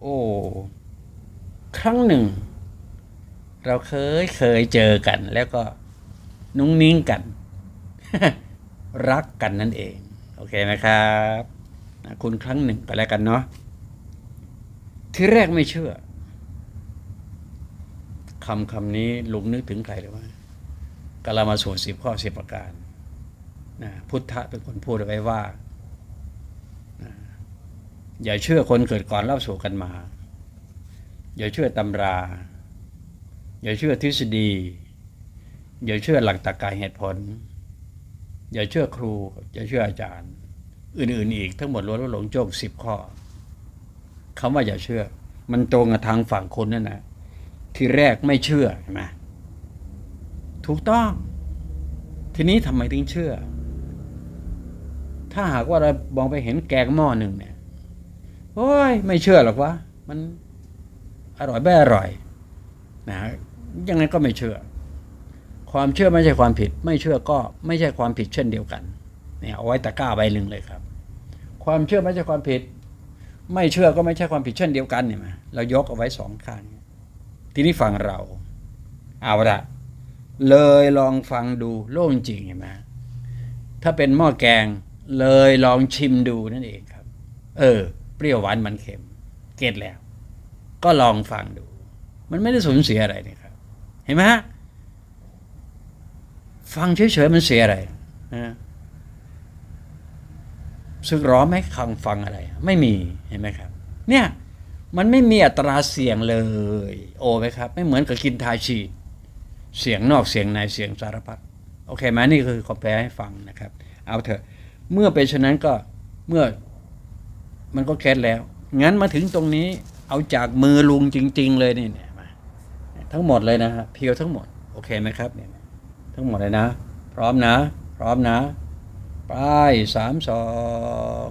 โอ้ ครั้งหนึ่ง เราเคยเคยเจอกัน แล้วก็นุ้งนิ้งกัน รักกันนั่นเอง โอเคไหมครับคุณครั้งหนึ่งก็แล้วกันเนาะที่แรกไม่เชื่อคำคำนี้ลุงนึกถึงใครหรือว่ากาลามาสวดสิบข้อสิบประการนะพุทธะเป็นคนพูดอาไว้ว่า อย่าเชื่อคนเกิดก่อนเล่าสู่กันมา อย่าเชื่อตำรา อย่าเชื่อทฤษฎี อย่าเชื่อหลักตรรกะเหตุผล อย่าเชื่อครู อย่าเชื่ออาจารย์ อื่นๆอีกทั้งหมดล้วนแล้วหลงโจกสิบข้อคำว่าอย่าเชื่อ มันตรงกับทางฝั่งคนนั่นนะที่แรกไม่เชื่อใช่ไหมถูกต้อง ทีนี้ทำไมถึงเชื่อ ถ้าหากว่าเรามองไปเห็นแกงหม้อหนึ่งเนี่ย โอ้ยไม่เชื่อหรอกวะมันอร่อยไม่อร่อยนะยังไงก็ไม่เชื่อ ความเชื่อไม่ใช่ความผิด ไม่เชื่อก็ไม่ใช่ความผิดเช่นเดียวกันเนี่ยเอาไว้ตะกร้าใบหนึ่งเลยครับ ความเชื่อไม่ใช่ความผิด ไม่เชื่อก็ไม่ใช่ความผิดเช่นเดียวกันเนี่ยมาเรายกเอาไว้สองข้างทีนี้ฟังเรา เอาละเลยลองฟังดูโล่งจริงเห็นไหมถ้าเป็นหม้อแกงเลยลองชิมดูนั่นเองครับ เออ เปรี้ยวหวานมันเค็ม เก็ตแล้ว ก็ลองฟังดู มันไม่ได้สูญเสียอะไรนี่ครับ เห็นไหมฮะฟังเฉยๆมันเสียอะไรนะสึกร้อนไหมคังฟังอะไร ไม่มีเห็นไหมครับ เนี่ยมันไม่มีอัตราเสียงเลย โอไหมครับ ไม่เหมือนกับกินทาชีเสียงนอกเสียงในเสียงสารพัดโอเคไหมนี่คือคอมเพลให้ฟังนะครับ เอาเถอะ เมื่อเป็นฉะนั้นก็เมื่อ มันก็แคสแล้ว งั้นมาถึงตรงนี้เอาจากมือลุงจริง ๆ เลยนี่เนี่ยมาทั้งหมดเลยนะฮะเพียวทั้งหมด โอเคไหมครับเนี่ยทั้งหมดเลยนะ พร้อมนะ พร้อมนะ ไปสามสอง